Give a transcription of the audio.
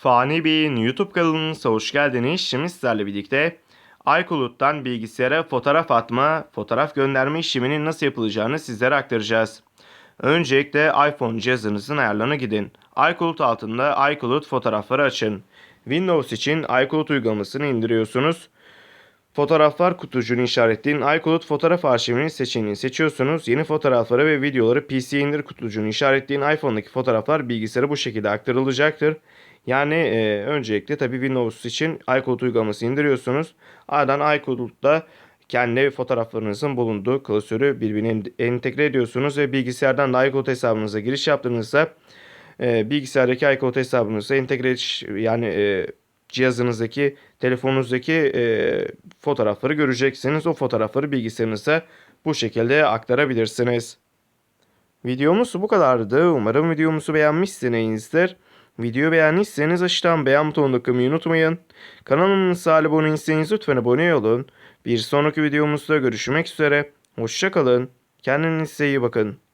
Fani Bey'in YouTube kanalınıza hoş geldiniz. Şimdi sizlerle birlikte iCloud'dan bilgisayara fotoğraf atma, fotoğraf gönderme işleminin nasıl yapılacağını sizlere aktaracağız. Öncelikle iPhone cihazınızın ayarlarına gidin. iCloud altında iCloud fotoğrafları açın. Windows için iCloud uygulamasını indiriyorsunuz. Fotoğraflar kutucuğunu işaretleyin. iCloud fotoğraf arşivinin seçeneğini seçiyorsunuz. Yeni fotoğrafları ve videoları PC'ye indir kutucuğunu işaretleyin. iPhone'daki fotoğraflar bilgisayara bu şekilde aktarılacaktır. Yani e, öncelikle tabii Windows için iCloud uygulaması indiriyorsunuz. Ardından iCloud'da kendi fotoğraflarınızın bulunduğu klasörü birbirine entegre ediyorsunuz ve bilgisayardan da iCloud hesabınıza giriş yaptığınızda e, bilgisayardaki iCloud hesabınıza entegre yani e, cihazınızdaki telefonunuzdaki e, fotoğrafları göreceksiniz. O fotoğrafları bilgisayarınıza bu şekilde aktarabilirsiniz. Videomuz bu kadardı. Umarım videomuzu beğenmişsinizdir. Videoyu beğendiyseniz aşağıdan beğen butonuna tıklamayı unutmayın. Kanalımıza abone değilseniz lütfen abone olun. Bir sonraki videomuzda görüşmek üzere. Hoşçakalın. Kendinize iyi bakın.